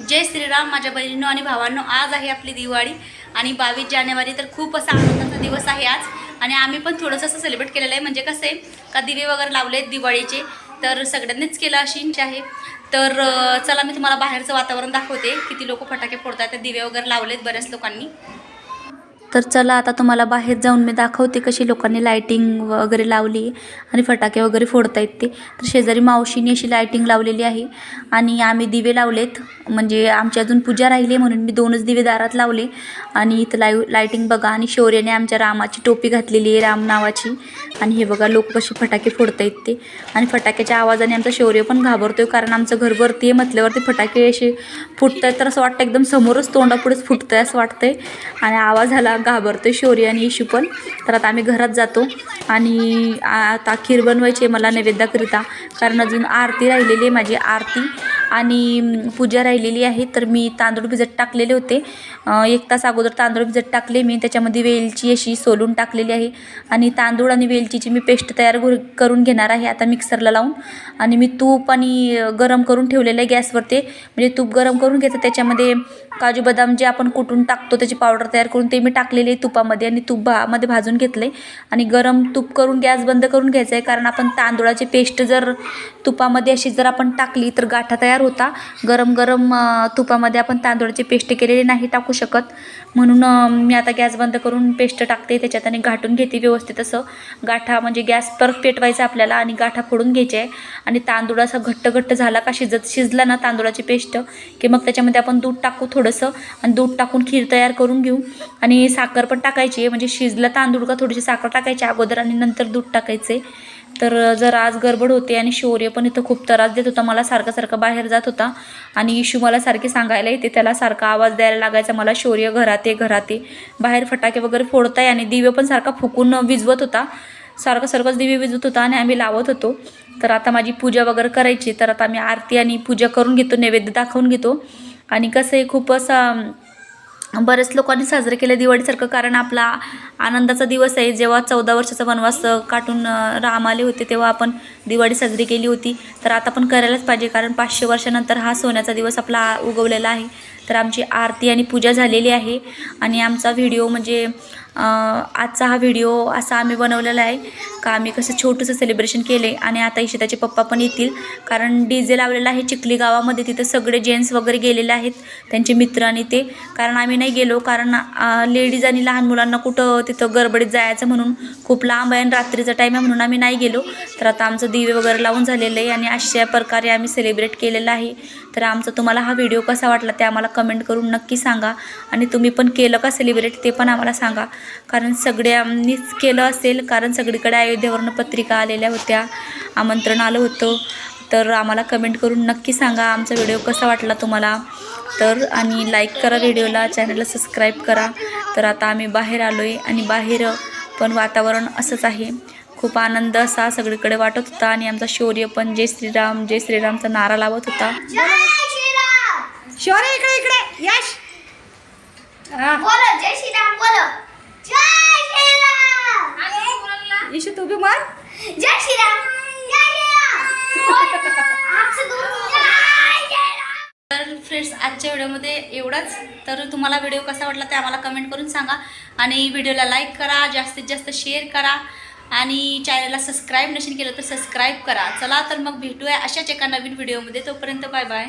जय श्रीराम माझ्या बहिणीनो आणि भावांनो आज आहे आपली दिवाळी आणि बावीस जानेवारी तर खूप असा आनंदाचा दिवस आहे आज. आणि आम्ही पण थोडंसं असं सेलिब्रेट केलेलं आहे म्हणजे कसं आहे का दिवे वगैरे लावले आहेत दिवाळीचे तर सगळ्यांनीच केलं अशी इच्छा आहे. तर चला मी तुम्हाला बाहेरचं वातावरण दाखवते किती लोक फटाके फोडतात ते दिवे वगैरे लावलेत बऱ्याच लोकांनी. तर चला आता तुम्हाला बाहेर जाऊन मी दाखवते कशी लोकांनी लायटिंग वगैरे लावली आणि फटाके वगैरे फोडतायत ते. तर शेजारी मावशीने अशी लायटिंग लावलेली आहे आणि आम्ही दिवे लावलेत म्हणजे आमची अजून पूजा राहिली म्हणून मी दोनच दिवे दारात लावले. आणि इथं लाईव लायटिंग बघा. आणि शौर्याने आमच्या रामाची टोपी घातलेली आहे राम नावाची. आणि हे बघा लोक कसे फटाके फोडतायत ते. आणि फटाक्याच्या आवाजाने आमचा शौर्य पण घाबरतोय कारण आमचं घर वरती आहे म्हटल्यावरती फटाके असे फुटत आहेत तर असं वाटतं एकदम समोरच तोंडापुढेच आहे असं वाटतंय. आणि आवाज आला घाबरतोय शौर्य आणि येशू पण. तर आता आम्ही घरात जातो. आणि आता खीर बनवायची आहे मला नैवेद्याकरिता. कारण अजून आरती राहिलेली आहे माझी आरती. आणि पूजा राहिलेली आहे तर मी तांदूळ भिजत टाकलेले होते. एक तास अगोदर तांदूळ भिजत टाकले मी त्याच्यामध्ये वेलची अशी सोलून टाकलेली आहे. आणि तांदूळ आणि वेलचीची मी पेस्ट तयार करून घेणार आहे आता मिक्सरला लावून. आणि मी तूप आणि गरम करून ठेवलेलं आहे गॅसवरती. म्हणजे तूप गरम करून घ्यायचं त्याच्यामध्ये काजू बदाम जे आपण कुटून टाकतो त्याची पावडर तयार करून ते मी टाकलेले आहे तुपामध्ये आणि तूप भामध्ये भाजून घेतलं आहे आणि गरम तूप करून गॅस बंद करून घ्यायचं आहे कारण आपण तांदूळाची पेस्ट जर तुपामध्ये अशी जर आपण टाकली तर गाठा तयार होता. गरम गरम तुपामध्ये आपण तांदूळाची पेस्ट केलेली नाही टाकू शकत. म्हणून मी आता गॅस बंद करून पेस्ट टाकते. त्याच्यात आणि घाटून घेते व्यवस्थित असं. गाठा म्हणजे गॅस परत पेटवायचा आपल्याला आणि गाठा फोडून घ्यायचे. आहे आणि तांदूळ असा घट्ट घट्ट झाला का शिजत शिजला ना तांदूळाची पेस्ट की मग त्याच्यामध्ये आपण दूध टाकू थोडंसं. आणि दूध टाकून खीर तयार करून घेऊ. आणि साखर पण टाकायची आहे. म्हणजे शिजला तांदूळ का थोडीशी साखर टाकायची अगोदर आणि नंतर दूध टाकायचे. तर जर आज गडबड होते आणि शौर्य पण इथं खूप त्रास देत होता मला सारखं सारखं बाहेर जात होता आणि इशू मला सारखे सांगायला येते त्याला सारखा आवाज द्यायला लागायचा मला शौर्य घरात ये घरात ये. बाहेर फटाके वगैरे फोडताय आणि दिवे पण सारखा फुकून विजवत होता. सारखं सारखंच दिवे विजवत होता आणि आम्ही लावत होतो. तर आता माझी पूजा वगैरे करायची तर आता आम्ही आरती आणि पूजा करून घेतो नैवेद्य दाखवून घेतो. आणि कसं आहे खूप असा बरेच लोकांनी साजरं केलं दिवाळीसारखं कारण आपला आनंदाचा दिवस आहे. जेव्हा चौदा वर्षाचा वनवास काटून राम आले होते तेव्हा आपण दिवाळी साजरी केली होती. तर आता पण करायलाच पाहिजे कारण पाचशे वर्षानंतर हा सोन्याचा दिवस आपला उगवलेला आहे. तर आमची आरती आणि पूजा झालेली आहे. आणि आमचा व्हिडिओ म्हणजे आजचा हा व्हिडिओ असा आम्ही बनवलेला आहे का आम्ही कसं छोटंसं सेलिब्रेशन केले आणि आता इशिताचे पप्पा पण येतील. कारण डी जे लावलेला आहे चिखली गावामध्ये. तिथं सगळे जेंट्स वगैरे गेलेले आहेत त्यांचे मित्र आणि ते. कारण आम्ही नाही गेलो कारण लेडीज आणि लहान मुलांना कुठं तिथं गडबडीत जायचं म्हणून खूप लांब आहे आणि रात्रीचा टाईम आहे म्हणून आम्ही नाही गेलो. तर आता आमचं दिवे वगैरे लावून झालेलं आहे आणि अशा प्रकारे आम्ही सेलिब्रेट केलेलं आहे. तर आमचा तुम्हाला हा व्हिडिओ कसा वाटला ते आम्हाला कमेंट करून नक्की सांगा. आणि तुम्ही पण केलं का सेलिब्रेट ते पण आम्हाला सांगा. कारण सगळ्यांनीच केलं असेल कारण सगळीकडे अयोध्येवरनं पत्रिका आलेल्या होत्या आमंत्रण आलं होतं. तर आम्हाला कमेंट करून नक्की सांगा आमचा व्हिडिओ कसा वाटला तुम्हाला. तर आणि लाईक करा व्हिडिओला चॅनलला सबस्क्राईब करा. तर आता आम्ही बाहेर आलो आहे आणि बाहेर पण वातावरण असंच आहे. खूप आनंद असा सगळीकडे वाटत होता आणि आमचा शौर्य पण जय श्रीराम जय श्रीरामचा नारा लावत होता. शौर्य इकडे इकडे यश! हा. बोलो जय श्रीराम बोलो जय इशू तू बी आपसे दूर जय श्रीराम. तर फ्रेंड्स आजच्या व्हिडिओमध्ये एवढंच. तर तुम्हाला व्हिडिओ कसा वाटला ते आम्हाला कमेंट करून सांगा. आणि व्हिडिओला लाईक करा जास्तीत जास्त शेअर करा. आणि चॅनलला सबस्क्राईब नसेल केलं तर सबस्क्राईब करा. चला तर मग भेटूया अशाच एका नवीन व्हिडिओमध्ये. तोपर्यंत बाय बाय